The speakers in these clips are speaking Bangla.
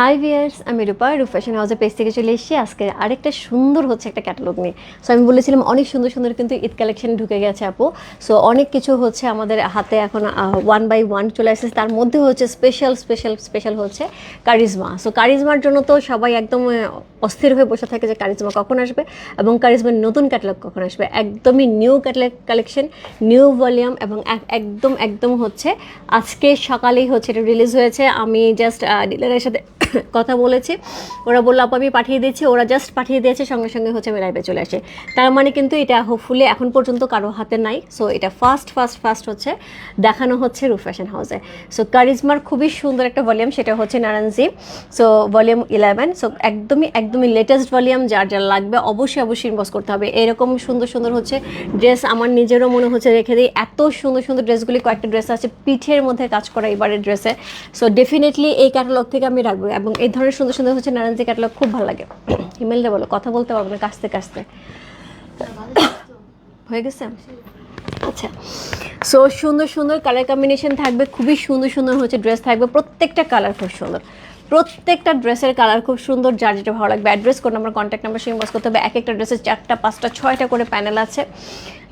হাই ভিয়ার্স আমি রূপা, রূপ ফ্যাশন হাউসের পেজ থেকে চলে এসেছি। আজকে আরেকটা সুন্দর হচ্ছে একটা ক্যাটালগ নিয়ে। সো আমি বলেছিলাম অনেক সুন্দর সুন্দর কিন্তু ঈদ কালেকশন ঢুকে গেছে আপু। সো অনেক কিছু হচ্ছে আমাদের হাতে এখন ওয়ান বাই ওয়ান চলে আসছে। তার মধ্যে হচ্ছে স্পেশাল স্পেশাল স্পেশাল হচ্ছে কারিজমা সো কারিজমার জন্য তো সবাই একদম অস্থির হয়ে বসে থাকে যে কারিজমা কখন আসবে এবং কারিজমার নতুন ক্যাটালগ কখন আসবে। একদমই new catalogue collection new volume এবং একদম একদম হচ্ছে আজকে সকালেই হচ্ছে এটা রিলিজ হয়েছে। আমি জাস্ট ডিলারের সাথে কথা বলেছি। ওরা বলল, আপু, আমি পাঠিয়ে দিয়েছি, ওরা জাস্ট পাঠিয়ে দিয়েছে, সঙ্গে সঙ্গে হচ্ছে আমি লাইভে চলে আসে। তার মানে কিন্তু এটা হোপফুলি এখন পর্যন্ত কারও হাতে নাই। সো এটা ফার্স্ট ফার্স্ট ফার্স্ট হচ্ছে, দেখানো হচ্ছে রুফ ফ্যাশন হাউসে সো কারিজমার খুবই সুন্দর একটা ভলিউম সেটা হচ্ছে Narayanji so volume eleven so একদমই একদমই লেটেস্ট ভলিউম যার যার লাগবে অবশ্যই অবশ্যই ইনভেস্ট করতে হবে। এরকম সুন্দর সুন্দর হচ্ছে ড্রেস আমার নিজেরও মনে হচ্ছে রেখে দিই। এত সুন্দর সুন্দর ড্রেসগুলি কয়েকটা ড্রেস আছে, পিঠের মধ্যে কাজ করা এবারের ড্রেসে সো ডেফিনেটলি এই ক্যাটালগ থেকে আমি রাখব। এবং এই ধরনের সুন্দর সুন্দর হচ্ছে নারায়ণজি ক্যাটালগ খুব ভালো লাগে। ইমেলটা বলো, কথা বলতে পারব না কাছতে কাছতে হয়ে গেছে? আচ্ছা। সো সুন্দর সুন্দর কালার কম্বিনেশন থাকবে, খুবই সুন্দর সুন্দর হচ্ছে ড্রেস থাকবে, প্রত্যেকটা কালার খুব সুন্দর। প্রত্যেকটা ড্রেসের কালার খুব সুন্দর, যার যেটা ভালো লাগবে। Address code number contact number সঙ্গে বস করতে হবে। এক একটা ড্রেসের চারটা, পাঁচটা, ছয়টা করে প্যানেল আছে।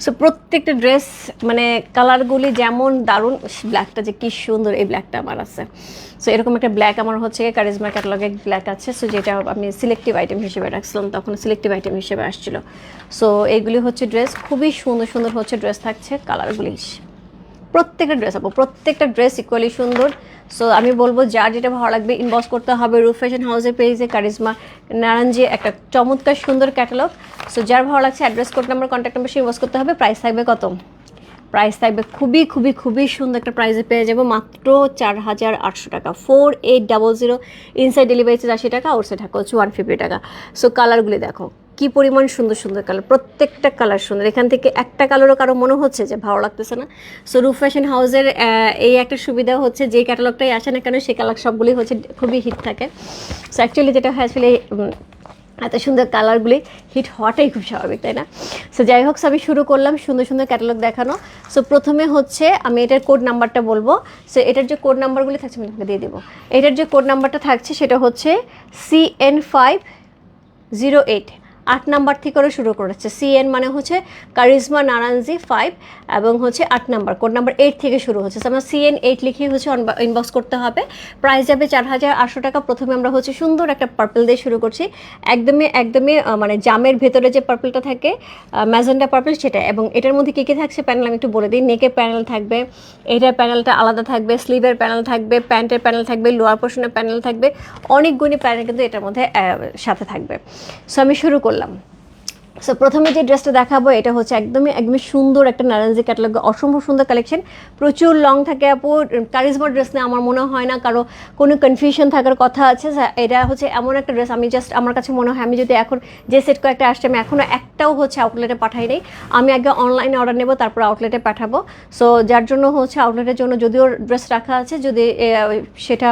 সো প্রত্যেকটা ড্রেস মানে কালারগুলি যেমন দারুণ ব্ল্যাকটা যে কি সুন্দর, এই ব্ল্যাকটা আমার আছে। সো এরকম একটা ব্ল্যাক আমার হচ্ছে কারিজমা ক্যাটালগে ব্ল্যাক আছে। সো যেটা আমি সিলেক্টিভ আইটেম হিসেবে রাখছিলাম, তখন সিলেক্টিভ আইটেম হিসেবে আসছিল। সো এইগুলি হচ্ছে ড্রেস খুবই সুন্দর সুন্দর হচ্ছে ড্রেস থাকছে কালারগুলি প্রত্যেকটা ড্রেস আপু প্রত্যেকটা ড্রেস ইকুয়ালি সুন্দর। সো আমি বলব, যার যেটা ভালো লাগবে ইনবক্স করতে হবে রুফ ফ্যাশন হাউসের পেজে কারিজমা নারায়ণজি একটা চমৎকার সুন্দর ক্যাটালগ সো যার ভালো লাগছে address code number contact number সে ইনবক্স করতে হবে। প্রাইস থাকবে কত? প্রাইস থাকবে খুবই খুবই খুবই সুন্দর একটা প্রাইসে পেয়ে যাব। মাত্র চার হাজার আটশো টাকা। Four eight double zero inside delivery charge আশি টাকা আউটসাইড টাকা হচ্ছে ওয়ান ফিফটি টাকা। সো কালারগুলি দেখো। কি পরিমাণ সুন্দর সুন্দর কালার, প্রত্যেকটা কালার সুন্দর। এখান থেকে একটা কালারও কারও মনে হচ্ছে যে ভালো লাগতেছে না। সো রুফ ফ্যাশন হাউসের এই একটা সুবিধা হচ্ছে যে ক্যাটালগটাই আসে না কেন সেই কালার সবগুলি হচ্ছে খুবই হিট থাকে। সো অ্যাকচুয়ালি যেটা হয় আসলে এত সুন্দর কালারগুলি হিট হওয়াটাই খুব স্বাভাবিক, তাই না? সো যাই হোক আমি শুরু করলাম সুন্দর সুন্দর ক্যাটালগ দেখানো। সো প্রথমে হচ্ছে আমি এটার কোড নাম্বারটা বলব। সো এটার যে কোড নাম্বারগুলি থাকছে, আমি তোমাকে দিয়ে দেবো। এটার যে কোড নাম্বারটা থাকছে, সেটা হচ্ছে C N five zero eight আট নাম্বার থেকে করে শুরু করেছে। সিএন মানে হচ্ছে কারিজমা নারায়ণজি ফাইভ এবং হচ্ছে আট নাম্বার, কোড নাম্বার এইট থেকে শুরু হচ্ছে। আমরা সিএন এইট লিখে হচ্ছে ইনবক্স করতে হবে। প্রাইস যাবে চার হাজার আটশো টাকা। প্রথমে আমরা হচ্ছে সুন্দর একটা পার্পল দিয়ে শুরু করছি। একদমই একদমই মানে জামের ভেতরে যে পার্পলটা থাকে ম্যাজেন্ডা পার্পল সেটা, এবং এটার মধ্যে কী কী থাকছে প্যানেল আমি একটু বলে দিই। নেকের প্যানেল থাকবে, এটার প্যানেলটা আলাদা থাকবে স্লিভের প্যানেল থাকবে প্যান্টের প্যানেল থাকবে লোয়ার পোর্শনের প্যানেল থাকবে। অনেকগুলি প্যানেল কিন্তু এটার মধ্যে সাথে থাকবে। সো আমি শুরু করলাম সো প্রথমে যে ড্রেসটা দেখাবো, এটা হচ্ছে একদমই একদমই সুন্দর একটা নারায়ণজি ক্যাটালগ অসম্ভব সুন্দর কালেকশন প্রচুর লং থাকে আপু কারিজমার ড্রেস নিয়ে আমার মনে হয় না, কারও কোনো কনফিউশন থাকার কথা আছে। এটা হচ্ছে এমন একটা ড্রেস আমি জাস্ট আমার কাছে মনে হয়, আমি যদি এখন যে সেট কয়েকটা আসছে, আমি এখনও একটাও হচ্ছে আউটলেটে পাঠাই নাই। আমি আগে অনলাইনে অর্ডার নেব, তারপর আউটলেটে পাঠাবো। সো যার জন্য হচ্ছে আউটলেটের জন্য যদিও ড্রেস রাখা আছে, যদি সেটা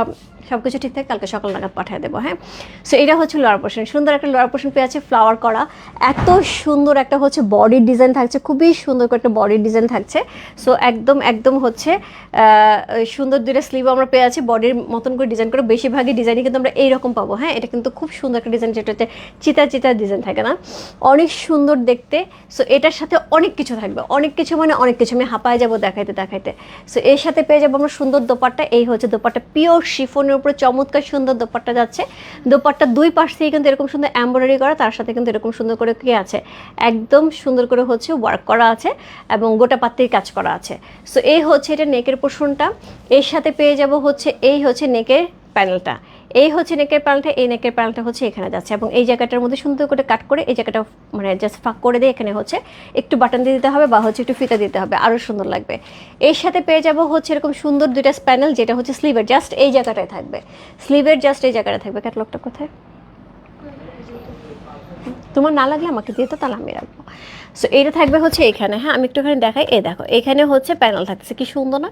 সব কিছু ঠিকঠাক কালকে সকাল নাগাদ পাঠিয়ে দেবো হ্যাঁ? সো এটা হচ্ছে লোয়ার পোর্শন সুন্দর একটা লোয়ার পোর্শন পেয়ে আছে ফ্লাওয়ার করা। এত সুন্দর একটা হচ্ছে বডির ডিজাইন থাকছে, খুবই সুন্দর করে একটা বডির ডিজাইন থাকছে। সো একদম একদম হচ্ছে সুন্দর দুটো স্লিভ আমরা পেয়ে আছি বডির মতন করে ডিজাইন করে। বেশিরভাগই ডিজাইনই কিন্তু আমরা এইরকম পাবো হ্যাঁ? এটা কিন্তু খুব সুন্দর একটা ডিজাইন যেটা হচ্ছে চিতা চিতা ডিজাইন থাকে না? অনেক সুন্দর দেখতে। সো এটার সাথে অনেক কিছু থাকবে। অনেক কিছু মানে অনেক কিছু। আমি হাঁপায় যাব দেখাইতে দেখাইতে। সো এর সাথে পেয়ে যাব আমরা সুন্দর দোপাট্টা। এই হচ্ছে দোপাট্টা পিওর শিফনের উপরে চমৎকার সুন্দর দোপাট্টা যাচ্ছে। দোপাট্টা দুই পাশ থেকে কিন্তু এরকম সুন্দর এমব্রয়ডারি করা, তার সাথে কিন্তু এরকম সুন্দর করে কি আছে, একদম সুন্দর করে হচ্ছে ওয়ার্ক করা আছে এবং গোটা পাত্রের কাজ করা আছে। সো এই হচ্ছে এটা নেকের পোষণটা। এর সাথে পেয়ে যাব হচ্ছে, এই হচ্ছে নেকের প্যানেলটা এই হচ্ছে নেকের প্যানেলটা এই নেকের প্যানেলটা হচ্ছে এখানে যাচ্ছে। এবং এই জায়গাটার মধ্যে সুন্দর করে কাট করে এই জায়গাটা মানে জাস্ট ফাঁক করে দিয়ে এখানে হচ্ছে একটু বাটন দিয়ে দিতে হবে বা হচ্ছে একটু ফিতা দিতে হবে। আরও সুন্দর লাগবে। এর সাথে পেয়ে যাব হচ্ছে এরকম সুন্দর দুইটা প্যানেল যেটা হচ্ছে স্লিভের জাস্ট এই জায়গাটায় থাকবে। স্লিভের জাস্ট এই জায়গাটা থাকবে। ক্যাটলগটা কোথায়? তোমার না লাগলে আমাকে দিয়ে তো, তাহলে আমি রাখব। সো এটা থাকবে হচ্ছে এখানে। হ্যাঁ আমি একটুখানি দেখাই। এই দেখো, এখানে হচ্ছে প্যানেল থাকতেছে। কি সুন্দর না?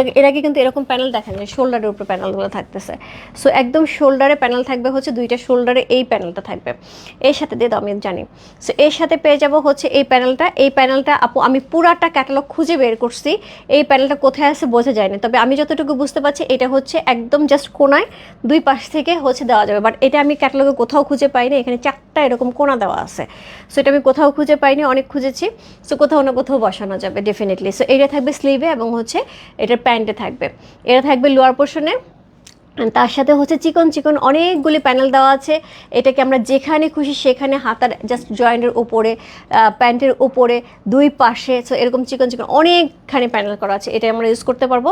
আগে- এর আগে কিন্তু এরকম প্যানেল দেখা যায় শোল্ডারের উপর প্যানেলগুলো থাকতেছে। সো একদম শোল্ডারে প্যানেল থাকবে হচ্ছে দুইটা শোল্ডারে এই প্যানেলটা থাকবে। এর সাথে দিয়ে দাও, আমি জানি। সো এর সাথে পেয়ে যাব হচ্ছে এই প্যানেলটা এই প্যানেলটা আপু, আমি পুরাটা ক্যাটালগ খুঁজে বের করছি। এই প্যানেলটা কোথায় আছে বোঝা যায়নি। তবে আমি যতটুকু বুঝতে পারছি, এটা হচ্ছে একদম জাস্ট কোনায় দুই পাশ থেকে হচ্ছে দেওয়া যাবে। বাট এটা আমি ক্যাটালগে কোথাও খুঁজে পাইনি। এখানে চারটা এরকম কোনা দেওয়া আছে। সো এটা আমি কোথাও খুঁজে পাইনি। অনেক খুঁজেছি সো কোথাও না কোথাও বসানো যাবে ডেফিনেটলি সো এটা থাকবে স্লিভে এবং হচ্ছে এটার প্যান্টে থাকবে। এটা থাকবে লোয়ার পোর্শনে তার সাথে হচ্ছে চিকন চিকন অনেকগুলি প্যানেল দেওয়া আছে। এটাকে আমরা যেখানে খুশি সেখানে হাতার জাস্ট জয়েন্টের উপরে প্যান্টের উপরে, দুই পাশে সো এরকম চিকন চিকন অনেকখানি প্যানেল করা আছে। এটা আমরা ইউজ করতে পারব।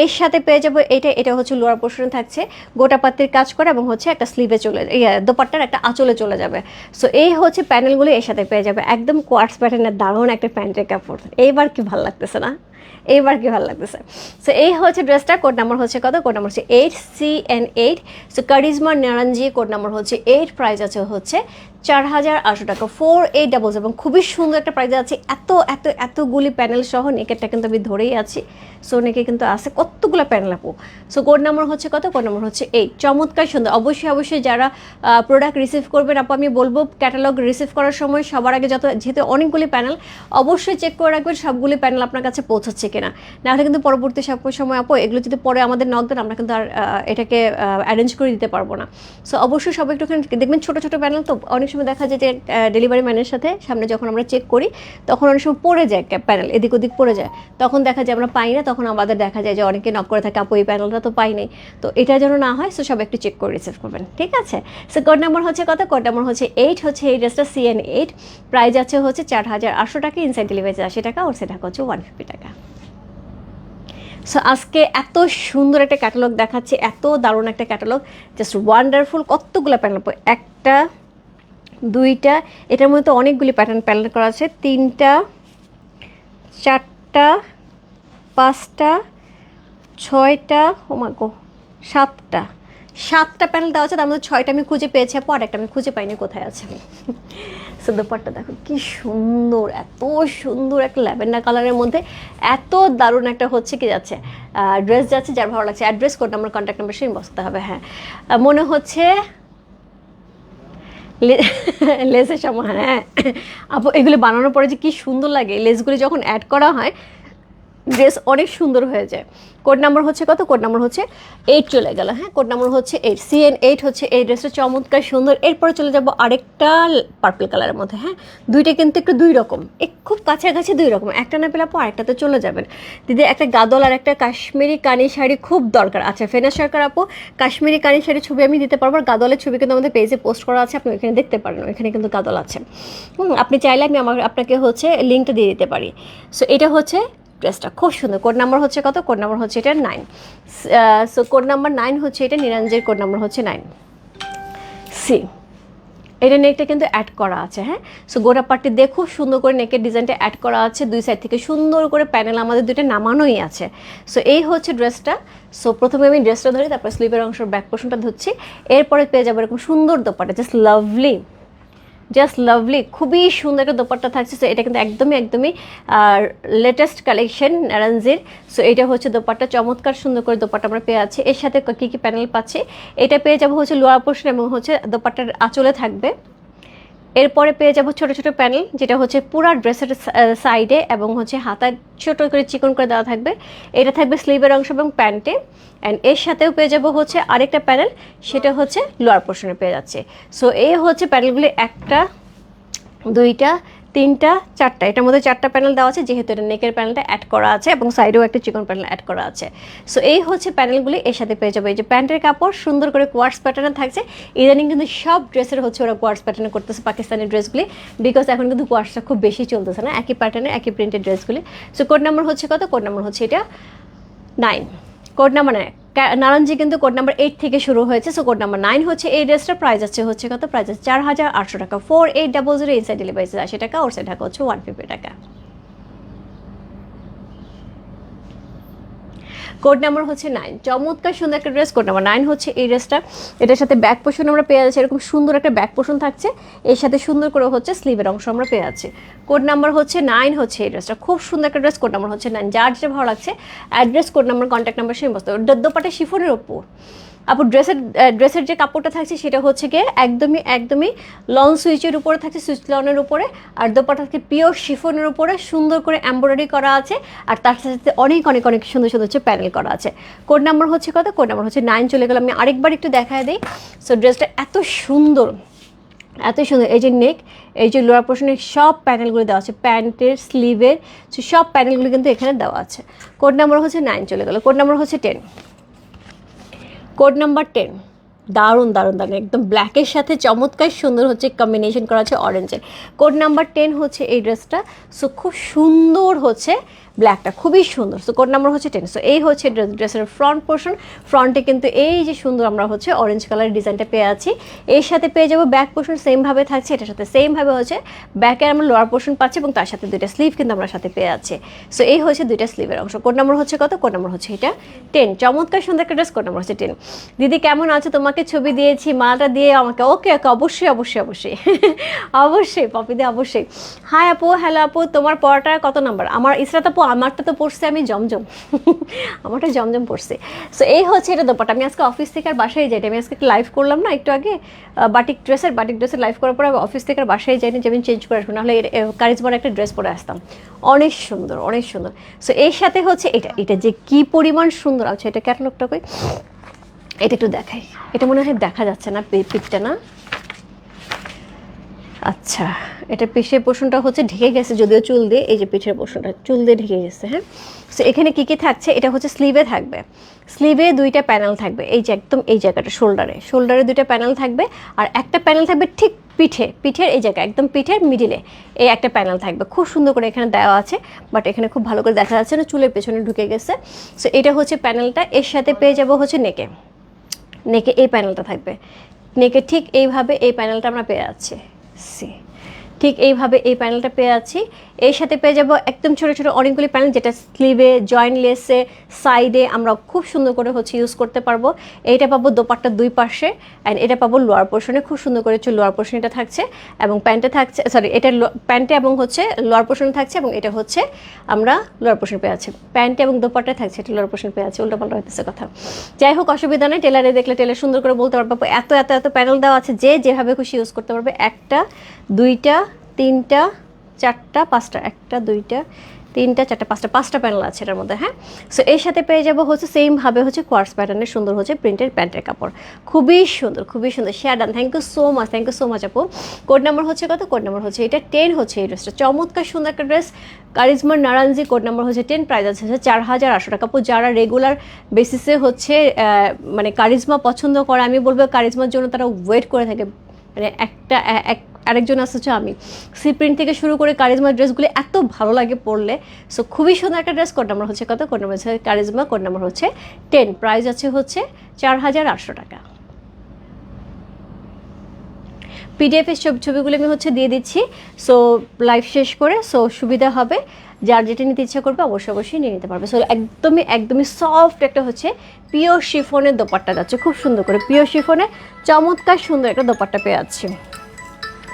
এর সাথে পেয়ে যাব এটা এটা হচ্ছে লোয়ার পোর্শনে থাকছে। গোটা পাত্রের কাজ করে এবং হচ্ছে একটা স্লিভে চলে দোপাট্টার একটা আঁচলে চলে যাবে। সো এই হচ্ছে প্যানেলগুলো এর সাথে পেয়ে যাবে। একদম কোয়ার্টস প্যাটার্নের দারুণ একটা প্যান্টের কাপড়। এইবার কি ভালো লাগতেছে না? এইবার কি ভালো লাগতেছে? সো এই হচ্ছে ড্রেসটা কোড নাম্বার হচ্ছে কত? কোড নাম্বার হচ্ছে eight C N eight so Karishma Naranji code number হচ্ছে এইট প্রাইস আছে হচ্ছে চার হাজার আটশো টাকা ফোর এইট ডাবল এবং খুবই সুন্দর একটা প্রাইস আছে। এত এত, এতগুলি প্যানেল সহ নেকেটটা কিন্তু আমি ধরেই আছি। সো নেকে কিন্তু আছে কতগুলো প্যানেল আপু? সো কোড নাম্বার হচ্ছে কত? কোড নাম্বার হচ্ছে এইট চমৎকার সুন্দর। অবশ্যই অবশ্যই যারা প্রোডাক্ট রিসিভ করবেন আপু, আমি বলব ক্যাটালগ রিসিভ করার সময় সবার আগে যত, যেহেতু অনেকগুলি প্যানেল অবশ্যই চেক করে রাখবেন সবগুলি প্যানেল আপনার কাছে পৌঁছাচ্ছে কিনা। নাহলে কিন্তু পরবর্তী সব সময় আপু, এগুলো যদি পরে আমাদের নক দেন, আমরা কিন্তু আর এটাকে অ্যারেঞ্জ করে দিতে পারব না। সো অবশ্যই সব একটুখানি দেখবেন ছোটো ছোটো প্যানেল তো অনেক সময় দেখা যায় যে ডেলিভারি ম্যানের সাথে সামনে যখন আমরা চেক করি, তখন অনেক সময় পড়ে যায় প্যানেল এদিক ওদিক পড়ে যায়। তখন দেখা যায় আমরা পাই না, তখন আমাদের দেখা যায় যে অনেকে নক করে থাকে, আপু, এই প্যানেলটা তো পাই নাই। তো এটা যেন না হয় সো সব একটু চেক করে রিসিভ করবেন, ঠিক আছে? সো কোড নাম্বার হচ্ছে কত? কোড নাম্বার হচ্ছে এইট হচ্ছে এই ড্রেসটা সিএন এইট প্রাইস আছে হচ্ছে চার হাজার আটশো টাকা ইনসাইড ডেলিভারি আশি টাকা ওর সেটা হচ্ছে ওয়ান ফিফটি টাকা। সো আজকে এত সুন্দর একটা ক্যাটালগ দেখাচ্ছে, এত দারুণ একটা ক্যাটালগ জাস্ট ওয়ান্ডারফুল কতগুলো প্যানেল একটা দুইটা, এটার মধ্যে অনেকগুলি প্যাটার্ন প্যানেল করা আছে। তিনটা, চারটা, পাঁচটা, ছয়টা, ও মা গো, সাতটা। সাতটা প্যানেল দেওয়া আছে, তার মধ্যে ছয়টা আমি খুঁজে পেয়েছি পর একটা আমি খুঁজে পাইনি কোথায় আছে। সো দোপাট্টা দেখো, কি সুন্দর, এত সুন্দর একটা ল্যাভেন্ডার কালারের মধ্যে, এত দারুণ একটা হচ্ছে কি যাচ্ছে ড্রেস যাচ্ছে, যার ভালো লাগছে। Address code number contact number সেই বসতে হবে হ্যাঁ। মনে হচ্ছে লেসের সময় হ্যাঁ। আপু, এগুলো বানানোর পরে যে কী সুন্দর লাগে। লেসগুলি যখন অ্যাড করা হয় ড্রেস অনেক সুন্দর হয়ে যায়। কোড নাম্বার হচ্ছে কত? কোড নাম্বার হচ্ছে এইট চলে গেল হ্যাঁ? কোড নাম্বার হচ্ছে এইট সিএন এইট হচ্ছে এই ড্রেসটা চমৎকার সুন্দর। এরপরে চলে যাব আরেকটা পার্পল কালারের মধ্যে হ্যাঁ? দুইটা কিন্তু একটু দুই রকম এক খুব কাছাকাছি দুই রকম, একটা না পেলে আপু আরেকটাতে চলে যাবেন। দিদি, একটা গাদল আর একটা কাশ্মীরি কানি শাড়ি খুব দরকার। আচ্ছা ফেনা সরকার আপু, কাশ্মীরি কানি শাড়ির ছবি আমি দিতে পারব গাদলের ছবি কিন্তু আমাদের পেজে পোস্ট করা আছে, আপনি ওইখানে দেখতে পারেন, ওইখানে কিন্তু গাদল আছে। আপনি চাইলে আমি আমার, আপনাকে হচ্ছে লিঙ্কটা দিয়ে দিতে পারি। সো এটা হচ্ছে ড্রেসটা খুব সুন্দর। কোড নাম্বার হচ্ছে কত? কোড নাম্বার হচ্ছে এটা nine. So code number nine হচ্ছে এটা, নিরঞ্জের কোড নাম্বার হচ্ছে নাইন। সি এটা নেকটা কিন্তু অ্যাড করা আছে হ্যাঁ? সো গোটা পার্টি দিয়ে খুব সুন্দর করে নেকের ডিজাইনটা অ্যাড করা আছে। দুই সাইড থেকে সুন্দর করে প্যানেল আমাদের দুইটা নামানোই আছে। সো এই হচ্ছে ড্রেসটা। সো প্রথমে আমি ড্রেসটা ধরি, তারপর স্লিপের অংশের ব্যাক পোর্শনটা ধরছি। এরপরে পেয়ে যাব এরকম সুন্দর dupatta just lovely just lovely খুবই সুন্দর একটা দোপাট্টা থাকছে। সো এটা কিন্তু একদমই একদমই লেটেস্ট কালেকশন নারায়ণজির। সো এটা হচ্ছে দোপাট্টা, চমৎকার সুন্দর করে দোপাট্টা আমরা পেয়ে আছি এর সাথে কী কী প্যানেল পাচ্ছি? এটা পেয়ে যাব হচ্ছে লোয়ার পোর্শন এবং হচ্ছে দোপাট্টার আঁচলে থাকবে। এরপরে পেয়ে যাব ছোট ছোট প্যানেল, যেটা হচ্ছে পুরা ড্রেসের সাইডে এবং হচ্ছে হাতায় ছোট করে চিকন করে দেওয়া থাকবে। এটা থাকবে স্লিভের অংশ এবং প্যান্টে। অ্যান্ড এর সাথেও পেয়ে যাব হচ্ছে আরেকটা প্যানেল, সেটা হচ্ছে লোয়ার পোর্শনে পেয়ে যাচ্ছে। সো এই হচ্ছে প্যানেলগুলি একটা, দুইটা তিনটা, চারটা। এটার মধ্যে চারটা প্যানেল দেওয়া আছে, যেহেতু এটা নেকের প্যানেলটা অ্যাড করা আছে এবং সাইডেও একটা চিকন প্যানেল অ্যাড করা আছে। সো এই হচ্ছে প্যানেলগুলি এর সাথে পেয়ে যাবে। এই যে প্যান্টের কাপড়, সুন্দর করে কোয়ার্টস প্যাটার্নে থাকছে। ইদানিং কিন্তু সব ড্রেসের হচ্ছে ওরা কোয়ার্টস প্যাটার্নে করতেছে পাকিস্তানি ড্রেসগুলি বিকজ এখন কিন্তু কোয়ার্সটা খুব বেশি চলতেছে না, একই প্যাটার্নে একই প্রিন্টের ড্রেসগুলি সো কোড নাম্বার হচ্ছে কত? কোড নাম্বার হচ্ছে এটা nine code number nine Narayanji কিন্তু কোড নাম্বার এইট থেকে শুরু হয়েছে সো কোড নাম্বার নাইন হচ্ছে এই ড্রেসটার প্রাইস আছে হচ্ছে কত? প্রাইস আছে চার হাজার আটশো টাকা। Four eight double zero inside delivery আশি টাকা ওর সাইড টাকা হচ্ছে ওয়ান ফিফটি টাকা। কোড নাম্বার হচ্ছে নাইন চমৎকার, সুন্দর একটা ড্রেস কোড নাম্বার নাইন হচ্ছে এই ড্রেসটা এটার সাথে ব্যাক পোষণ আমরা পেয়ে যাচ্ছি, এরকম সুন্দর একটা ব্যাক পোষণ থাকছে। এর সাথে সুন্দর করে হচ্ছে স্লিভের অংশ আমরা পেয়ে যাচ্ছি। কোড নাম্বার হচ্ছে নাইন হচ্ছে এই ড্রেসটা খুব সুন্দর একটা ড্রেস কোড নাম্বার হচ্ছে নাইন যার যেটা ভালো লাগছে address code number contact number, সেই বস্তু দোপাটা শিফনের ওপর। আপু ড্রেসের ড্রেসের যে কাপড়টা থাকছে সেটা হচ্ছে গিয়ে একদমই একদমই লং সুইচের উপরে থাকছে সুইচ লনের উপরে, আর দোপাটা থাকছে পিওর শিফনের উপরে, সুন্দর করে এম্ব্রয়ডারি করা আছে, আর তার সাথে সাথে অনেক অনেক অনেক সুন্দর সুন্দর হচ্ছে প্যানেল করা আছে। কোড নাম্বার হচ্ছে কত? কোড নাম্বার হচ্ছে নাইন চলে গেল। আমি আরেকবার একটু দেখায় দিই। সো ড্রেসটা এত সুন্দর এত সুন্দর। এই যে নেক এই যে লোয়ার পোর্শনের সব প্যানেলগুলো দেওয়া আছে, প্যান্টের স্লিভের সব প্যানেলগুলো কিন্তু এখানে দেওয়া আছে। কোড নাম্বার হচ্ছে নাইন চলে গেলো। কোড নাম্বার হচ্ছে টেন কোড নাম্বার টেন। দারুণ দারুণ দারুণ। একদম ব্ল্যাকের সাথে চমৎকার সুন্দর হচ্ছে কম্বিনেশন করা আছে অরেঞ্জের কোড নাম্বার টেন হচ্ছে এই ড্রেসটা সো খুব সুন্দর হচ্ছে ব্ল্যাকটা খুবই সুন্দর। সো কোড নাম্বার হচ্ছে টেন সো এই হচ্ছে ড্রেস, ড্রেসের ফ্রন্ট পোর্শন ফ্রন্টে কিন্তু এই যে সুন্দর আমরা হচ্ছে অরেঞ্জ কালারের ডিজাইনটা পেয়ে আছি। এর সাথে পেয়ে যাব ব্যাক পোর্শন সেমভাবে থাকছে। এটার সাথে সেমভাবে হচ্ছে ব্যাকের আমরা লোয়ার পোর্শন পাচ্ছি এবং তার সাথে দুইটা স্লিভ কিন্তু আমরা সাথে পেয়ে আছি। সো এই হচ্ছে দুইটা স্লিভের অংশ। কোড নাম্বার হচ্ছে কত? কোড নাম্বার হচ্ছে এটা টেন চমৎকার সুন্দর একটা ড্রেস কোড নাম্বার হচ্ছে টেন দিদি, কেমন আছো? তোমাকে ছবি দিয়েছি, মালটা দিয়ে আমাকে, ওকে ওকে, অবশ্যই অবশ্যই অবশ্যই। অবশ্যই, পপি অবশ্যই। হাই আপু হ্যালো আপু, তোমার পড়াটা কত নাম্বার আমার, ইসরাত আপু আমারটা তো পড়ছে আমি জমজম। আমারটা জমজম পড়ছে সো এই হচ্ছে এটা দোপাটা আমি আজকে অফিস থেকে আর বাসায় যাই আমি আজকে লাইভ করলাম না একটু আগে বাটিক ড্রেসের বাটিক ড্রেসের লাইভ করার পরে অফিস থেকে আর বাসায় যাইনি যে আমি চেঞ্জ করে আসব। নাহলে কারিজমার একটা ড্রেস পরে আসতাম। অনেক সুন্দর অনেক সুন্দর। সো এর সাথে হচ্ছে এটা এটা যে কি পরিমাণ সুন্দর আছে এটা ক্যাটালগটা কই? এটা একটু দেখাই। এটা মনে হয় দেখা যাচ্ছে না পিকটা না? আচ্ছা এটা পিঠের পোষণটা হচ্ছে ঢেকে গেছে যদিও চুল দিয়ে, এই যে পিঠের পোষণটা চুল দিয়ে ঢেকে গেছে হ্যাঁ? সো এখানে কি কি থাকছে? এটা হচ্ছে স্লিভে থাকবে। স্লিভে দুইটা প্যানেল থাকবে, এই যে একদম এই জায়গাটা শোল্ডারে শোল্ডারে দুইটা প্যানেল থাকবে আর একটা প্যানেল থাকবে ঠিক পিঠে, পিঠের এই জায়গায়, একদম পিঠের মিডিলে এই একটা প্যানেল থাকবে। খুব সুন্দর করে এখানে দেওয়া আছে বাট এখানে খুব ভালো করে দেখা যাচ্ছে না, চুলের পেছনে ঢুকে গেছে। সো এটা হচ্ছে প্যানেলটা এর সাথে পেয়ে যাব হচ্ছে নেকে। নেকে এই প্যানেলটা থাকবে। নেকে ঠিক এইভাবে এই প্যানেলটা আমরা পেয়ে যাচ্ছি। সি ঠিক এইভাবে এই প্যানেলটা পেয়ে যাচ্ছি এর সাথে পেয়ে যাব একদম ছোটো ছোটো অনেকগুলি প্যানেল যেটা স্লিভে জয়েন্ট লেসে সাইডে আমরা খুব সুন্দর করে হচ্ছে ইউজ করতে পারব। এইটা পাবো দোপাট্টার দুই পাশে অ্যান্ড এটা পাবো লোয়ার পোর্শনে খুব সুন্দর করে হচ্ছে লোয়ার পোর্শন এটা থাকছে এবং প্যান্টে থাকছে সরি এটা প্যান্টে এবং হচ্ছে লোয়ার পোর্শনে থাকছে এবং এটা হচ্ছে আমরা লোয়ার পোর্শন পেয়ে আছি। প্যান্টে এবং দোপাট্টায় থাকছে, এটা লোয়ার পোর্শন পেয়ে আছে, উল্টোপাল্টা হইতেছে কথা। যাই হোক, অসুবিধা নেই টেলারে দেখলে টেলার সুন্দর করে বলতে পারব। এত এত এত প্যানেল দেওয়া আছে, যে যেভাবে খুশি ইউজ করতে পারবে, একটা, দুইটা তিনটা, চারটা, পাঁচটা, একটা, দুইটা, তিনটা, চারটা, পাঁচটা পাঁচটা প্যানেল আছে এটার মধ্যে হ্যাঁ? সো এর সাথে পেয়ে যাব হচ্ছে সেমভাবে হচ্ছে কোয়ার্স প্যাটার্নের সুন্দর হচ্ছে প্রিন্টের প্যান্টের কাপড়। খুবই সুন্দর খুবই সুন্দর share done thank you so much thank you so much আপু। কোড নাম্বার হচ্ছে কত? কোড নাম্বার হচ্ছে, এটা টেন হচ্ছে এই ড্রেসটা চমৎকার সুন্দর একটা ড্রেস কারিজমার নারায়ণজি কোড নাম্বার হচ্ছে টেন প্রাইস আছে চার হাজার আটশো টাকা। আপু, যারা রেগুলার বেসিসে হচ্ছে মানে কারিজমা পছন্দ করে, আমি বলব কারিজমার জন্য তারা ওয়েট করে থাকে। মানে একটা এক আরেকজন আছে হচ্ছে আমি। সি প্রিন্ট থেকে শুরু করে কারিজমা ড্রেসগুলি এত ভালো লাগে পরলে সো খুবই সুন্দর একটা ড্রেস কোড নাম্বার হচ্ছে কত? কোড নাম্বার হচ্ছে কারিজমা কোড নাম্বার হচ্ছে টেন প্রাইস আছে হচ্ছে চার হাজার আটশো টাকা। পিডিএফের ছবি ছবিগুলো আমি হচ্ছে দিয়ে দিচ্ছি সো লাইভ শেষ করে সো সুবিধা হবে। যার যেটা নিতে ইচ্ছা করবে অবশ্যই অবশ্যই নিয়ে নিতে পারবে। সো একদমই একদমই সফট একটা হচ্ছে পিওর শিফনের দোপাট্টা যাচ্ছে। খুব সুন্দর করে পিওর শিফনে চমৎকার সুন্দর একটা দোপাট্টা পেয়ে যাচ্ছি।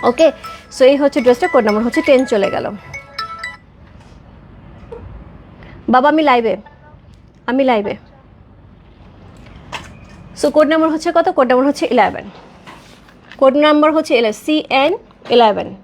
ওকে সো এই হচ্ছে ড্রেসটা কোড নাম্বার হচ্ছে টেন চলে গেল। বাবা, আমি লাইভে আমি লাইভে সো কোড নাম্বার হচ্ছে কত? কোড নাম্বার হচ্ছে ইলেভেন কোড নাম্বার হচ্ছে সি এন ইলেভেন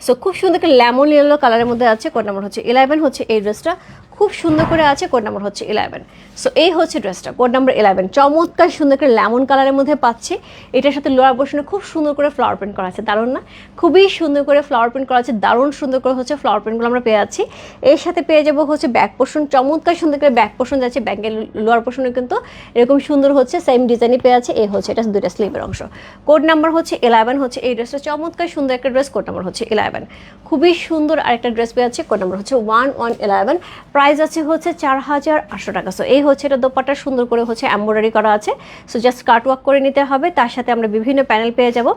সো খুব সুন্দর একটা লেমন ইয়েলো কালারের মধ্যে আছে কোড নাম্বার হচ্ছে ইলেভেন হচ্ছে এই ড্রেসটা খুব সুন্দর করে আছে কোড নাম্বার হচ্ছে ইলেভেন সো এই হচ্ছে ড্রেসটা কোড নাম্বার ইলেভেন চমৎকার সুন্দর করে লেমন কালারের মধ্যে পাচ্ছি। এটার সাথে লোয়ার পোর্শনে খুব সুন্দর করে ফ্লাওয়ার প্রিন্ট করা আছে, দারুণ না? খুবই সুন্দর করে ফ্লাওয়ার প্রিন্ট করা আছে, দারুণ সুন্দর করে হচ্ছে ফ্লাওয়ার প্রিন্টগুলো আমরা পেয়ে যাচ্ছি। এর সাথে পেয়ে যাব হচ্ছে ব্যাক পোর্শন চমৎকার সুন্দর করে ব্যাক পোর্শন যাচ্ছে ব্যাকের লোয়ার পোর্শনে কিন্তু এরকম সুন্দর হচ্ছে সেম ডিজাইনই পেয়ে আছে এই হচ্ছে, এটা দুইটা স্লিভের অংশ। কোড নাম্বার হচ্ছে ইলেভেন হচ্ছে এই ড্রেসটা চমৎকার সুন্দর একটা ড্রেস কোড নাম্বার হচ্ছে ইলেভেন খুবই সুন্দর আরেকটা ড্রেস পেয়ে আছে কোড নাম্বার হচ্ছে one one eleven price price আছে হচ্ছে চার হাজার আটশো টাকা। সো এই হচ্ছে এটা দোপাট্টা, সুন্দর করে হচ্ছে এম্ব্রয়ডারি করা আছে। সো জাস্ট কাট ওয়ার্ক করে নিতে হবে। তার সাথে আমরা বিভিন্ন প্যানেল পেয়ে যাব।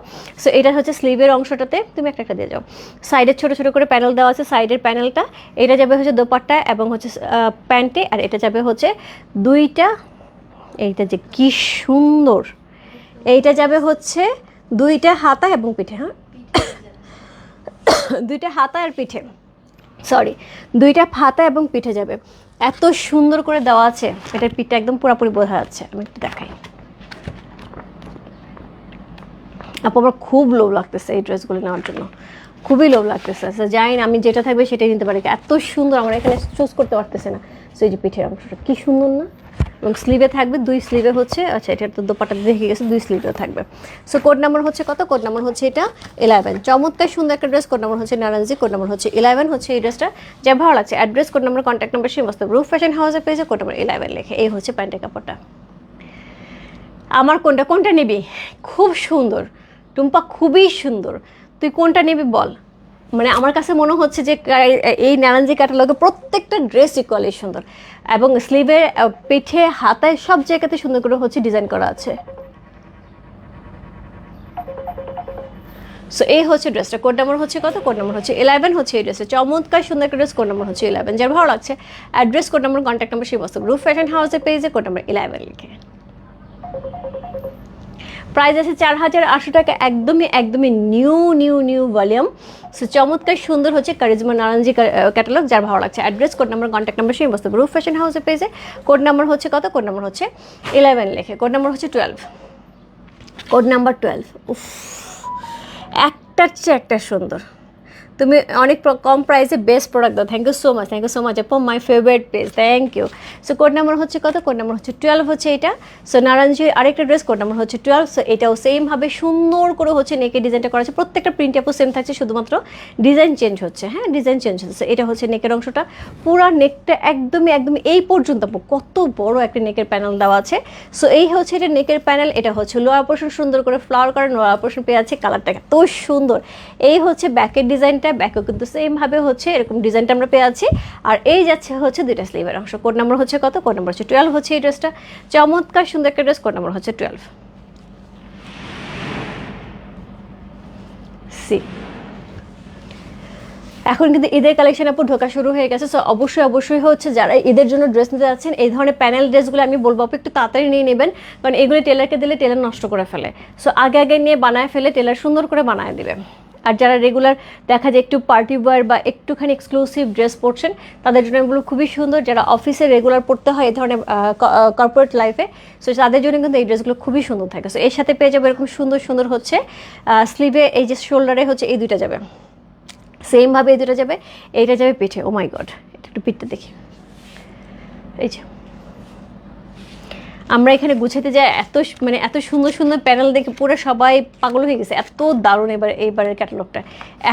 সো এটা হচ্ছে স্লিভের অংশটাতে তুমি একটা একটা দিয়ে যাও। সাইডের ছোটো ছোটো করে প্যানেল দেওয়া আছে সাইডের প্যানেলটা এটা যাবে হচ্ছে দোপাট্টা এবং হচ্ছে প্যান্টে। আর এটা যাবে হচ্ছে দুইটা, এইটা যে কি সুন্দর। এইটা যাবে হচ্ছে দুইটা হাতা এবং পিঠে হ্যাঁ? দুইটা হাতা আর পিঠে। সরি দুইটা ফাতা এবং পিঠে যাবে। এত সুন্দর করে দেওয়া আছে, এটার পিঠটা একদম পুরোপুরি বোঝা যাচ্ছে। আমি একটু দেখাই। আপু, আমার খুব লোভ লাগতেছে এই ড্রেসগুলো নেওয়ার জন্য। খুবই লোভ লাগতেছে। আচ্ছা জানি না, আমি যেটা থাকবে সেটাই নিতে পারি। এত সুন্দর, আমরা এখানে চুজ করতে পারতেছে না। সো এই যে পিঠের অংশটা, কি সুন্দর না? এবং স্লিভে থাকবে, দুই স্লিভে হচ্ছে আচ্ছা এটা তো দোপাটা দেখে গেছে, দুই স্লিভেও থাকবে। সো কোড নাম্বার হচ্ছে কত? কোড নাম্বার হচ্ছে এটা ইলেভেন চমৎকার, সুন্দর একটা ড্রেস কোড নাম্বার হচ্ছে নারায়ণজি কোড নাম্বার হচ্ছে ইলেভেন হচ্ছে এই ড্রেসটা যা ভালো লাগছে address code number contact number সমস্ত রুফ ফ্যাশন হাউসে পেয়েছে কোড নাম্বার ইলেভেন লেখে। এই হচ্ছে প্যান্টের কাপড়টা। আমার কোনটা কোনটা নিবি? খুব সুন্দর। টুম্পা, খুবই সুন্দর। তুই কোনটা নিবি বল? মানে আমার কাছে মনে হচ্ছে যে এই নারায়ণজি ক্যাটালগে প্রত্যেকটা ড্রেস ইকুয়ালি সুন্দর। এবং স্লিভের পিঠে, হাতায় সব জায়গাতে সুন্দর করে হচ্ছে ডিজাইন করা আছে। সো এই হচ্ছে ড্রেসটা। কোড নাম্বার হচ্ছে কত? কোড নাম্বার হচ্ছে ইলেভেন হচ্ছে এই ড্রেসটা। চমৎকার সুন্দর একটা ড্রেস কোড নাম্বার হচ্ছে ইলেভেন যার ভালো লাগছে, address code number contact number, সেই বস্তু। রুফ ফ্যাশন হাউসের পেজে কোড নাম্বার ইলেভেন লিখে। প্রাইস আছে চার হাজার আটশো টাকা, একদমই একদমই new new new volume so চমৎকার, সুন্দর হচ্ছে কারিজমা নারায়ণজি ক্যাটালগ যার ভালো লাগছে। Address code number contact number সেই বস্তু রুফ ফ্যাশন হাউসে পেয়েছে কোড নাম্বার হচ্ছে কত? কোড নাম্বার হচ্ছে ইলেভেন লেখে। কোড নাম্বার হচ্ছে টুয়েলভ কোড নাম্বার টুয়েলভ উফ একটার চেয়ে একটা সুন্দর। তুমি অনেক কম প্রাইসে বেস্ট প্রোডাক্ট দাও। Thank you so much thank you so much আপু my favourite page thank you so code number হচ্ছে কত? কোড নাম্বার হচ্ছে টুয়েলভ হচ্ছে এটা। সো নারায়ণজির আরেকটা ড্রেস কোড নাম্বার হচ্ছে টুয়েলভ সো এটাও সেমভাবে সুন্দর করে হচ্ছে নেকের ডিজাইনটা করা আছে। প্রত্যেকটা প্রিন্ট আপু সেম থাকছে, শুধুমাত্র ডিজাইন চেঞ্জ হচ্ছে। হ্যাঁ ডিজাইন চেঞ্জ হচ্ছে। এটা হচ্ছে নেকের অংশটা। পুরা নেকটা একদমই একদমই এই পর্যন্ত কত বড় একটা নেকের প্যানেল দেওয়া আছে। সো এই হচ্ছে এটা নেকের প্যানেল এটা হচ্ছে লোয়ার পোর্শন সুন্দর করে ফ্লাওয়ার করা লোয়ার পোর্শন পেয়ে আছে কালারটা এত সুন্দর। এই হচ্ছে ব্যাকের ডিজাইনটা ব্যাকেও কিন্তু সেমভাবে হচ্ছে, এরকম ডিজাইনটা আমরা পেয়ে আছি। আর এই যাচ্ছে হচ্ছে দুইটা স্লিভের অংশ। কোড নাম্বার হচ্ছে কত? কোড নাম্বার হচ্ছে টুয়েলভ হচ্ছে এই ড্রেসটা চমৎকার, সুন্দর একটা ড্রেস কোড নাম্বার হচ্ছে টুয়েলভ সি এখন কিন্তু ঈদের কালেকশন আপু ঢোকা শুরু হয়ে গেছে সো অবশ্যই অবশ্যই হচ্ছে যারা ঈদের জন্য ড্রেস নিতে যাচ্ছেন, এই ধরনের প্যানেল ড্রেসগুলো আমি বলব আপু, একটু তাড়াতাড়ি নিয়ে নেবেন, কারণ এগুলো টেলারকে দিলে টেলার নষ্ট করে ফেলে। সো আগে আগে নিয়ে বানায় ফেলে টেলার সুন্দর করে বানায় দিবে। আর যারা রেগুলার দেখা যায় একটু পার্টি ওয়ার বা একটুখানি এক্সক্লুসিভ ড্রেস পরছেন, তাদের জন্য এগুলো খুবই সুন্দর। যারা অফিসে রেগুলার পড়তে হয় এই ধরনের কর্পোরেট লাইফে সো তাদের জন্য কিন্তু এই ড্রেসগুলো খুবই সুন্দর থাকে। সো এর সাথে পেয়ে যাবে এরকম সুন্দর সুন্দর হচ্ছে স্লিভে এই যে শোল্ডারে হচ্ছে এই দুইটা যাবে। সেমভাবে এই দুটো যাবে, এইটা যাবে পিঠে। ও মাই গড এটা একটু পিঠটা দেখি। এই যে। আমরা এখানে গুছাতে যাই, এত মানে এত সুন্দর সুন্দর প্যানেল দেখে পুরো সবাই পাগল হয়ে গেছে। এত দারুণ এবার, এইবারের ক্যাটালগটা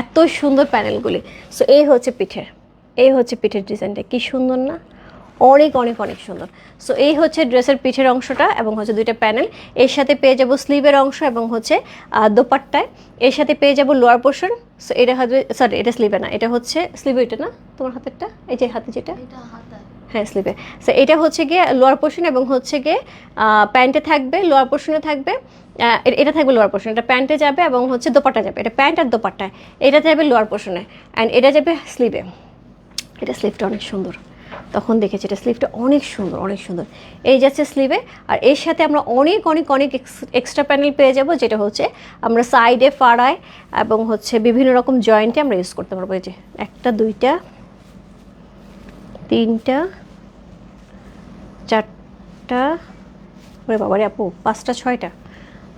এত সুন্দর প্যানেলগুলি। সো এই হচ্ছে পিঠের। এই হচ্ছে পিঠের ডিজাইনটা। কি সুন্দর না? অনেক অনেক অনেক সুন্দর। সো এই হচ্ছে ড্রেসের পিঠের অংশটা এবং হচ্ছে দুইটা প্যানেল। এর সাথে পেয়ে যাব স্লিভের অংশ এবং হচ্ছে দোপাট্টায়। এর সাথে পেয়ে যাব লোয়ার পোর্শন। সো এটা হবে সরি এটা স্লিভে না, এটা হচ্ছে, স্লিভে এটা না? তোমার হাতেরটা? এই যে হাতে যেটা? হ্যাঁ স্লিপে সো এটা হচ্ছে গিয়ে লোয়ার পোর্শন এবং হচ্ছে গিয়ে প্যান্টে থাকবে লোয়ার পোর্শনে থাকবে এটা থাকবে লোয়ার পোর্শন এটা প্যান্টে যাবে এবং হচ্ছে দোপাট্টা যাবে। এটা প্যান্ট আর দোপাট্টায় এটা যাবে লোয়ার পোর্শনে অ্যান্ড এটা যাবে স্লিভে এটা স্লিভটা অনেক সুন্দর। তখন দেখেছি এটা স্লিভটা অনেক সুন্দর অনেক সুন্দর। এই যাচ্ছে স্লিভে আর এর সাথে আমরা অনেক অনেক অনেক এক্সট্রা প্যানেল পেয়ে যাব, যেটা হচ্ছে আমরা সাইডে ফাড়ায় এবং হচ্ছে বিভিন্ন রকম জয়েন্টে আমরা ইউজ করতে পারব। এই যে একটা, দুইটা তিনটা, চারটা, ওরে বাবারে আপু, পাঁচটা, ছয়টা।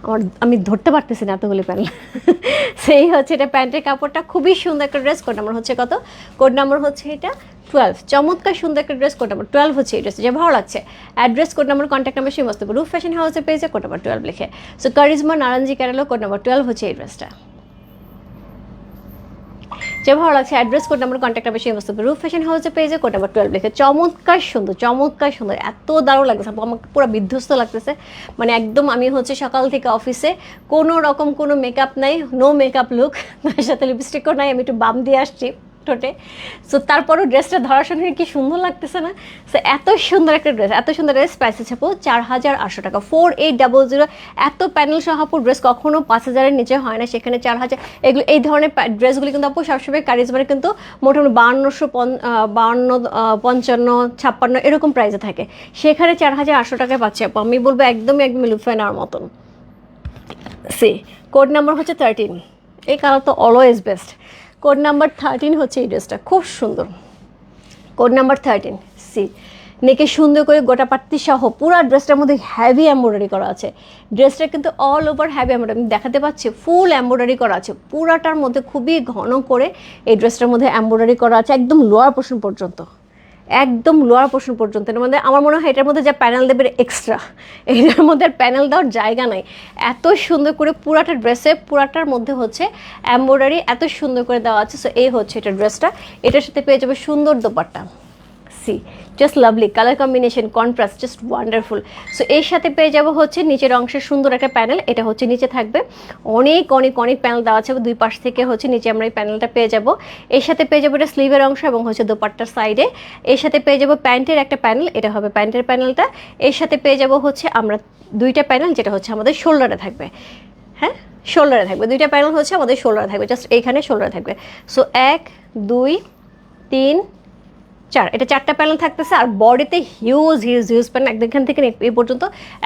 আমার, আমি ধরতে পারতেছি না এতগুলি প্যান্ট। সেই হচ্ছে এটা প্যান্টের কাপড়টা, খুবই সুন্দর একটা ড্রেস কোড নাম্বার হচ্ছে কত? কোড নাম্বার হচ্ছে এটা টুয়েলভ চমৎকার সুন্দর একটা ড্রেস কোড নাম্বার টুয়েলভ হচ্ছে এই ড্রেস যে ভালো লাগছে। Address code number contact number সেই মস্ত। রুফ ফ্যাশন হাউসে পেয়েছে কোড নাম্বার টুয়েলভ লিখে। সো কারিজমা নারায়ণজি ক্যারালো কোড নাম্বার টুয়েলভ হচ্ছে এই ড্রেসটা যে ভালো লাগছে address code number contact number সেই বস্তু রুফ ফ্যাশন হাউসে পেজে কোড নাম্বার টুয়েলভ লিখে, চমৎকার সুন্দর চমৎকার সুন্দর, এত দারুণ লাগতেছে আমাকে পুরো বিধ্বস্ত লাগতেছে। মানে একদম আমি হচ্ছে সকাল থেকে অফিসে কোনো রকম কোনো মেকআপ নাই নো মেকআপ লুক তার সাথে লিপস্টিকও নাই, আমি একটু বাম দিয়ে আসছি। ঠোঁটে। সো তারপরও ড্রেসটা ধরার সঙ্গে কি সুন্দর লাগতেছে না? সো এত সুন্দর একটা ড্রেস এত সুন্দর ড্রেস প্রাইস আছে আপু চার হাজার আটশো টাকা। ফোর এইট ডাবল জিরো এত প্যানেল সহ আপু ড্রেস কখনো পাঁচ হাজারের নিচে হয় না। সেখানে চার হাজার, এগুলো, এই ধরনের ড্রেসগুলি কিন্তু আপু সবসময় কারিজমারে কিন্তু মোটামুটি বাহান্নশো বাহান্ন পঞ্চান্ন, ছাপ্পান্ন, এরকম প্রাইসে থাকে। সেখানে চার হাজার আটশো টাকায় পাচ্ছে আপু। আমি বলব একদমই একদম লুফে নেওয়ার মতন। সি কোড নাম্বার হচ্ছে থার্টিন এই কালার তো always best code number thirteen হচ্ছে এই ড্রেসটা খুব সুন্দর। কোড নাম্বার থার্টিন সি নেকে সুন্দর করে গোটা পাত্তি সহ পুরো ড্রেসটার মধ্যে হ্যাভি এম্ব্রয়ডারি করা আছে। ড্রেসটা কিন্তু অল ওভার হ্যাভি এম্ব্রয়ডারি দেখাতে পাচ্ছি ফুল এম্ব্রয়ডারি করা আছে। পুরাটার মধ্যে খুবই ঘন করে এই ড্রেসটার মধ্যে এম্ব্রয়ডারি করা আছে, একদম লোয়ার পোর্শন পর্যন্ত। একদম লোয়ার পোর্শন পর্যন্ত। এর মধ্যে আমার মনে হয় এটার মধ্যে যা প্যানেল দেবে এক্সট্রা এটার মধ্যে আর প্যানেল দেওয়ার জায়গা নাই। এত সুন্দর করে পুরাটা ড্রেসে পুরাটার মধ্যে হচ্ছে এম্ব্রয়ডারি এত সুন্দর করে দেওয়া আছে। সো এই হচ্ছে এটা ড্রেসটা এটার সাথে পেয়ে যাবে সুন্দর dupatta. See just lovely colour combination contrast just wonderful so এর সাথে পেয়ে যাব হচ্ছে নিচের অংশের সুন্দর একটা প্যানেল এটা হচ্ছে নিচে থাকবে। অনেক অনেক অনেক প্যানেল দেওয়া আছে। দুই পাশ থেকে হচ্ছে নিচে আমরা এই প্যানেলটা পেয়ে যাব। এর সাথে পেয়ে যাব এটা স্লিভের অংশ এবং হচ্ছে দোপাট্টার সাইডে এর সাথে পেয়ে যাব প্যান্টের একটা প্যানেল এটা হবে প্যান্টের প্যানেলটা এর সাথে পেয়ে যাব হচ্ছে আমরা দুইটা প্যানেল যেটা হচ্ছে আমাদের শোল্ডারে থাকবে। হ্যাঁ? শোল্ডারে থাকবে। দুইটা প্যানেল হচ্ছে আমাদের শোল্ডারে থাকবে। জাস্ট এইখানে শোল্ডারে থাকবে। সো এক, দুই, তিন চার, এটা চারটা প্যানেল থাকতেছে আর বডিতে হিউজ হিউজ হিউজ প্যানেল একদিন থেকে এই পর্যন্ত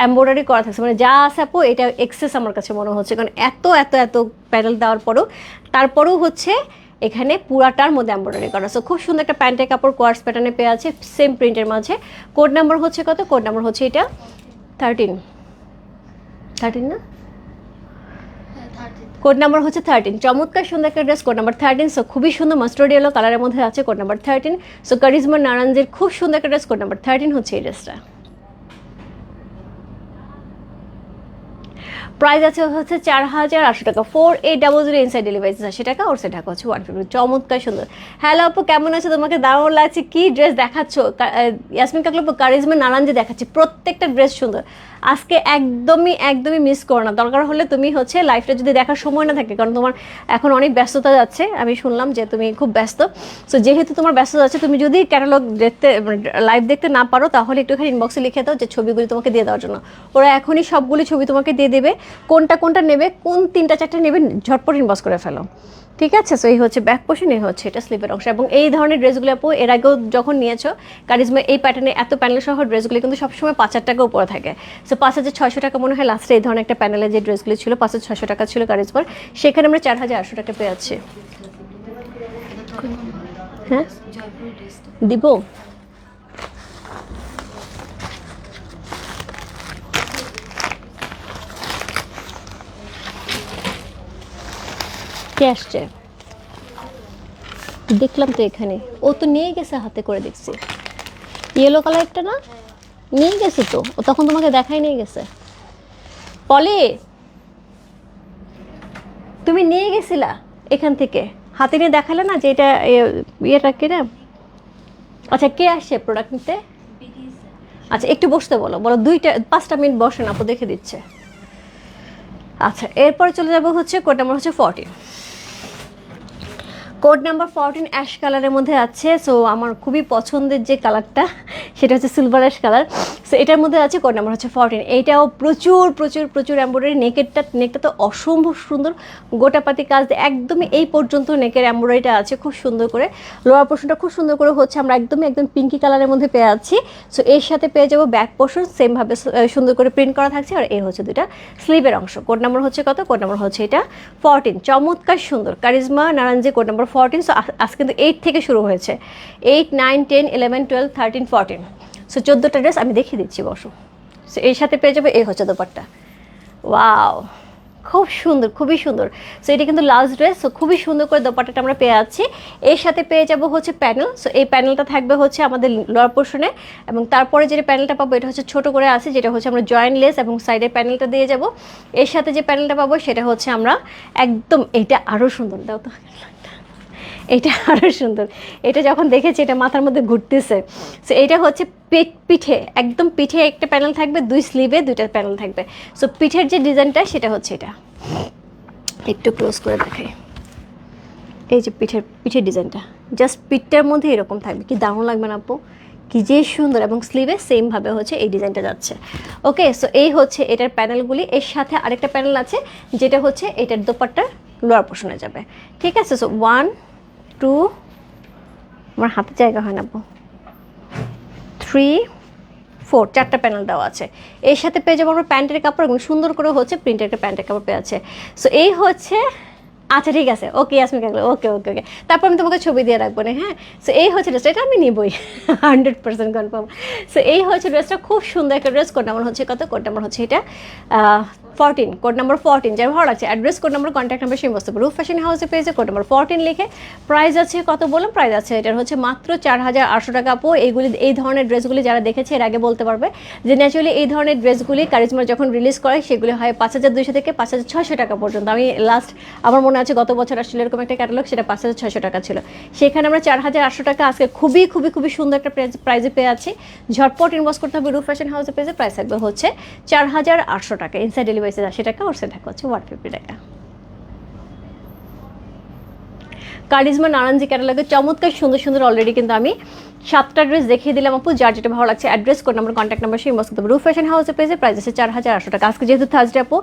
এম্ব্রয়ডারি করা থাকছে। মানে যা আছে আপু, এটা এক্সেস আমার কাছে মনে হচ্ছে। কারণ এত এত এত প্যানেল দেওয়ার পরেও, তারপরেও হচ্ছে এখানে পুরাটার মধ্যে এম্ব্রয়ডারি করা। সো খুব সুন্দর একটা প্যান্টের কাপড় কোয়ার্স প্যাটার্নে পেয়ে আছে সেম প্রিন্টের মাঝে। কোড নাম্বার হচ্ছে কত? কোড নাম্বার হচ্ছে এটা থার্টিন থার্টিন না? কোড নাম্বার হচ্ছে থার্টিন চমৎকার, সুন্দর একটা dress, code number thirteen so খুবই সুন্দর মাস্টার্ড ইয়েলো কালারের মধ্যে আছে code number thirteen so Karishma নারায়ণজির খুব সুন্দর একটা ড্রেস, কোড নাম্বার থার্টিন হচ্ছে এই ড্রেসটা। প্রাইস আছে হচ্ছে চার হাজার আটশো টাকা। Four eight double zero inside delivery আশি টাকা, ওর সে টাকা হচ্ছে ওয়ান ফিফটি চমৎকার সুন্দর। হ্যালো আপু, কেমন আছে? তোমাকে দারুণ লাগছে। কি ড্রেস দেখাচ্ছ? ইয়াসমিন কাকলো কারিজমা নারায়ণজি দেখাচ্ছে, প্রত্যেকটা ড্রেস সুন্দর। আজকে একদমই একদমই মিস করো না। দরকার হলে তুমি হচ্ছে লাইফটা যদি দেখার সময় না থাকে, কারণ তোমার এখন অনেক ব্যস্ততা যাচ্ছে, আমি শুনলাম যে তুমি খুব ব্যস্ত। সো যেহেতু তোমার ব্যস্ত যাচ্ছে তুমি যদি ক্যাটালগ দেখতে লাইভ দেখতে না পারো, তাহলে একটুখানি ইনবক্সে লিখে দাও যে ছবিগুলি তোমাকে দিয়ে দেওয়ার জন্য। ওরা এখনই সবগুলি ছবি তোমাকে দিয়ে দেবে। কোনটা কোনটা নেবে কোন তিনটা চারটে নেবে ঝটপট ইনবক্স করে ফেলো। ঠিক আছে? সো এই হচ্ছে ব্যাক পোর্শন এই হচ্ছে এটা স্লিপের অংশ। এবং এই ধরনের ড্রেসগুলো আপু এর আগেও যখন নিয়েছো কারিজমা এই প্যাটার্নে এত প্যানেল সহ ড্রেসগুলো কিন্তু সবসময় পাঁচ হাজার টাকা উপরে থাকে। সো পাঁচ হাজার ছয়শো টাকা মনে হয় লাস্টে এই ধরনের একটা প্যানেলে যে ড্রেসগুলো ছিল পাঁচ হাজার ছয়শো টাকা ছিল কারিজমার সেখানে আমরা চার হাজার আটশো টাকা পেয়ে যাচ্ছি। হ্যাঁ? দিব কে আসছে? দেখলাম তো এখানে। ও তো নিয়ে গেছে হাতে করে দেখছি। ইয়েলো কালারটা না? নিয়ে গেছে তো। ও তখন তোমাকে দেখাই নিয়ে গেছে। পলি! তুমি নিয়ে গেছিলা এখান থেকে। হাতে নিয়ে দেখালে না যে এটা ইয়েটা কিনা আচ্ছা কে আসছে প্রোডাক্ট নিতে? আচ্ছা একটু বসতে বলো। বলো, দুইটা, পাঁচটা মিনিট বসেন, আপু দেখে দিচ্ছে। আচ্ছা এরপরে চলে যাব হচ্ছে কোড নাম্বার হচ্ছে fourteen code number fourteen ash কালারের মধ্যে আছে সো আমার খুবই পছন্দের যে কালারটা সেটা হচ্ছে সিলভার অ্যাশ কালার সো এটার মধ্যে আছে কোড নাম্বার হচ্ছে ফোরটিন এইটাও প্রচুর প্রচুর প্রচুর এম্ব্রয়ডারি নেকেরটা নেকটা তো অসম্ভব সুন্দর। গোটাপাতি কাজ একদমই এই পর্যন্ত নেকের এম্ব্রয়ডারিটা আছে, খুব সুন্দর করে। লোয়ার পোর্শনটা খুব সুন্দর করে হচ্ছে, আমরা একদমই, একদম পিঙ্কি কালারের মধ্যে পেয়ে আছি সো এর সাথে পেয়ে যাব ব্যাক পোর্শন সেমভাবে সুন্দর করে প্রিন্ট করা থাকছে, আর এই হচ্ছে দুটা স্লিভের অংশ। কোড নাম্বার হচ্ছে কত? কোড নাম্বার হচ্ছে এটা ফোরটিন চমৎকার সুন্দর, কারিজমা নারায়ণ যে কোড নাম্বার ফোরটিন সো আজ কিন্তু এইট থেকে শুরু হয়েছে। Eight nine ten eleven twelve thirteen fourteen so চোদ্দোটা ড্রেস আমি দেখিয়ে দিচ্ছি, বসো। সো এর সাথে পেয়ে যাবে এই হচ্ছে দোপাট্টা। ওয়াও খুব সুন্দর, খুবই সুন্দর। সো এটা কিন্তু লাস্ট ড্রেস সো খুবই সুন্দর করে দোপাট্টাটা আমরা পেয়ে যাচ্ছি। এর সাথে পেয়ে যাব হচ্ছে প্যানেল সো এই প্যানেলটা থাকবে হচ্ছে আমাদের লোয়ার পোর্শনে এবং তারপরে যে প্যানেলটা পাবো, এটা হচ্ছে ছোট করে আছে, যেটা হচ্ছে আমরা জয়েন্ট লেস এবং সাইডের প্যানেলটা দিয়ে যাব। এর সাথে যে প্যানেলটা পাবো, সেটা হচ্ছে আমরা একদম, এটা আরও সুন্দর, দাও তো। এটা আরও সুন্দর। এটা যখন দেখেছি, এটা মাথার মধ্যে ঘুরতেছে। সো এটা হচ্ছে পেট, পিঠে, একদম পিঠে একটা প্যানেল থাকবে, দুই স্লিভে দুইটা প্যানেল থাকবে। সো পিঠের যে ডিজাইনটা, সেটা হচ্ছে এটা। একটু ক্লোজ করে দেখাই। এই যে পিঠের পিঠের ডিজাইনটা। জাস্ট পিঠটার মধ্যে এরকম থাকবে। কি দারুণ লাগবে না, আপু? কি যে সুন্দর। এবং স্লিভে সেমভাবে হচ্ছে এই ডিজাইনটা যাচ্ছে। ওকে সো এই হচ্ছে এটার প্যানেলগুলি এর সাথে আরেকটা প্যানেল আছে, যেটা হচ্ছে এটার দোপাট্টার লোয়ার পোর্শনে যাবে। ঠিক আছে? সো ওয়ান টু আমার হাতে জায়গা হয় না থ্রি ফোর চারটা প্যানেল দেওয়া আছে। এর সাথে পেয়ে যাব আমরা প্যান্টের কাপড় এবং সুন্দর করে হচ্ছে প্রিন্টের একটা প্যান্টের কাপড় পেয়ে আছে। সো এই হচ্ছে আচ্ছা ঠিক আছে। ওকে আসমি কাকলে ওকে ওকে ওকে তারপর আমি তোমাকে ছবি দিয়ে রাখব না হ্যাঁ? সো এই হচ্ছে ড্রেসটা এটা আমি নিবই। হান্ড্রেড পার্সেন্ট কনফার্ম সো এই হচ্ছে ড্রেসটা খুব সুন্দর একটা ড্রেস কোড নাম্বার হচ্ছে কত কোড নাম্বার হচ্ছে এটা? ফোরটিন কোড নাম্বার ফোরটিন যার ভালো লাগছে address code number contact number সেই বস্তু রুফ ফ্যাশন হাউসে পেয়েছে কোড নাম্বার ফোরটিন লিখে। প্রাইস আছে কত বললাম? প্রাইস আছে, এটার হচ্ছে মাত্র চার হাজার আটশো টাকা আপু এইগুলি, এই ধরনের ড্রেসগুলি যারা দেখেছে, এর আগে বলতে পারবে যে ন্যাচুরালি এই ধরনের ড্রেসগুলি কারিজমা যখন রিলিজ করে, সেগুলি হয় পাঁচ হাজার দুইশো থেকে পাঁচ হাজার ছশো টাকা পর্যন্ত। আমি লাস্ট আমার মনে আছে গত বছর আসলে এরকম একটা ক্যাটালগ সেটা পাঁচ হাজার ছশো টাকা ছিল। সেখানে আমরা চার হাজার আটশো টাকা আজকে খুবই খুবই খুবই সুন্দর একটা প্রাইজে পেয়ে আছি। ঝটপট ইনভেস্ট করতে হবে রুফ ফ্যাশন হাউসে পেয়েছে প্রাইস থাকবে হচ্ছে চার হাজার আটশো টাকা ইনসাইড ডেলিভারি আশি টাকা ওর সেটা হচ্ছে ওয়ান ফিফটি টাকা কারিজমা নারায়ণজি ক্যাটালগে চমৎকার, সুন্দর সুন্দর অলরেডি কিন্তু আমি সাতটা ড্রেস দেখিয়ে দিলাম, আপু, যার যেটা ভালো লাগছে address code number contact number সেই মস্ত রুফ ফ্যাশন হাউসে পেয়েছে প্রাইস আছে চার হাজার আটশো টাকা। আজকে যেহেতু থার্সডে আপু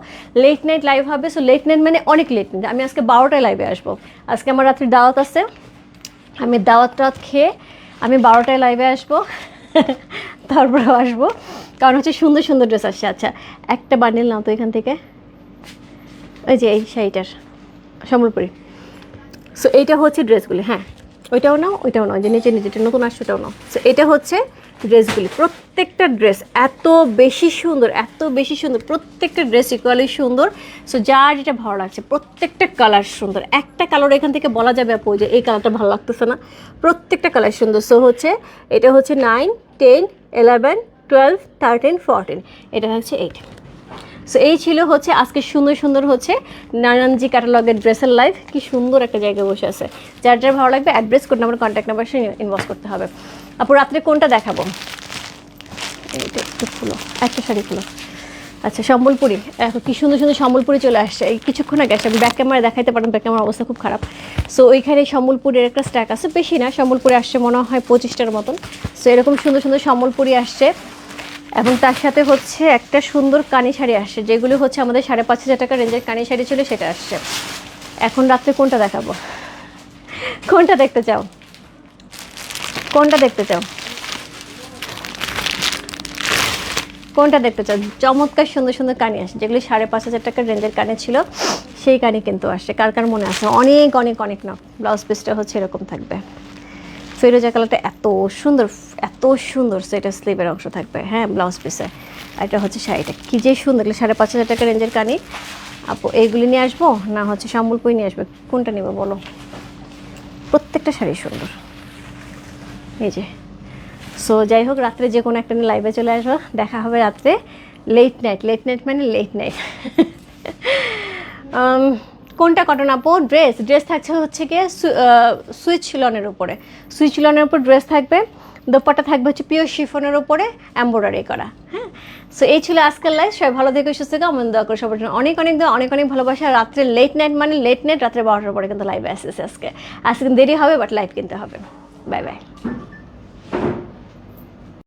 লেট নাইট লাইভ হবে সো লেট নাইট মানে অনেক লেট নাইট আমি আজকে বারোটায় লাইভে আসব। আজকে আমার রাত্রি দাওয়াত আছে। আমি দাওয়াত টাওয়াত খেয়ে আমি বারোটায় লাইভে আসব। তারপরেও আসব। কারণ হচ্ছে সুন্দর সুন্দর ড্রেস আসছে। আচ্ছা একটা বান্ডিল নাও তো এখান থেকে। ওই যে এই শাড়িটার, সম্বলপুরি। সো এইটা হচ্ছে ড্রেসগুলি হ্যাঁ। ওইটাও নাও ওইটাও নাও, যে নিচে নিচেটা নতুন আসছে, ওটাও নাও। সো এটা হচ্ছে ড্রেসগুলি প্রত্যেকটা ড্রেস এত বেশি সুন্দর, এত বেশি সুন্দর, প্রত্যেকটা ড্রেস ইকুয়ালি সুন্দর। সো যার যেটা ভালো লাগছে, প্রত্যেকটা কালার সুন্দর। একটা কালার এখান থেকে বলা যাবে আপু, যে এই কালারটা ভালো লাগতেছে না। প্রত্যেকটা কালার সুন্দর। সো হচ্ছে, এটা হচ্ছে nine ten eleven twelve thirteen fourteen এটা হচ্ছে এইট সো এই ছিল হচ্ছে আজকে সুন্দর সুন্দর হচ্ছে নারায়ণজি ক্যাটালগের ড্রেসের লাইফ কি সুন্দর একটা জায়গায় বসে আছে। যার যার ভালো লাগবে address code number contact number সে ইনভলভ করতে হবে। আপু, রাত্রে কোনটা দেখাবো? এইটা একটু শাড়ি খুলো। আচ্ছা সম্বলপুরি। এখন কি সুন্দর সুন্দর সম্বলপুরি চলে আসছে। এই কিছুক্ষণ আগে আসছে আমি ব্যাক ক্যামেরা দেখাইতে পারেন ব্যাক ক্যামেরার অবস্থা খুব খারাপ। সো ওইখানে সম্বলপুরের একটা স্ট্যাক আছে। বেশি না, সম্বলপুরে আসছে মনে হয় পঁচিশটার মতন। সো এরকম সুন্দর সুন্দর সম্বলপুরি আসছে। এবং তার সাথে হচ্ছে একটা সুন্দর কানি শাড়ি আসছে, যেগুলো হচ্ছে আমাদের সাড়ে পাঁচ হাজার টাকা রেঞ্জের কানি শাড়ি ছিল সেটা আসছে। এখন রাত্রে কোনটা দেখাবো? কোনটা দেখতে চাও? কোনটা দেখতে চাও? কোনটা দেখতে চাও? চমৎকার সুন্দর সুন্দর কানি আসে, যেগুলি সাড়ে পাঁচ হাজার টাকার রেঞ্জের কানে ছিল, সেই কানি কিন্তু আসে। কার কার মনে আছে? অনেক অনেক অনেক না ব্লাউজ পিসটা হচ্ছে এরকম থাকবে। ফিরোজা কালারটা এত সুন্দর এত সুন্দর সেটা স্লিভের অংশ থাকবে। হ্যাঁ ব্লাউজ পিসে এটা হচ্ছে শাড়িটা। কী যে সুন্দর সাড়ে পাঁচ হাজার টাকা রেঞ্জের কানি। আপু এইগুলি নিয়ে আসব? না, হচ্ছে সম্বলপুরি নিয়ে আসবে। কোনটা নেব বলো? প্রত্যেকটা শাড়ি সুন্দর। এই যে সো যাই হোক রাত্রে যে কোনো একটা লাইভে চলে আসব। দেখা হবে রাত্রে লেট নাইট লেট নাইট মানে লেট নাইট কোনটা কটন আপু? ড্রেস ড্রেস থাকছে হচ্ছে গিয়ে সুইচ লনের উপরে। সুইচ লনের উপর ড্রেস থাকবে। দোপাটা থাকবে হচ্ছে পিওর শিফনের উপরে এম্ব্রয়ডারি করা। হ্যাঁ? সো এই ছিল আজকের লাইফ সবাই ভালো থেকে, সুস্থ থেকে। আমার দোয়া করে সবার জন্য অনেক অনেক দোয়া, অনেক অনেক ভালোবাসা। রাত্রে লেট নাইট মানে লেট নাইট রাত্রে বারোটার পরে কিন্তু লাইভে আসতেছে আজকে। আজকে দেরি হবে বাট লাইভ কিনতে হবে। Bye bye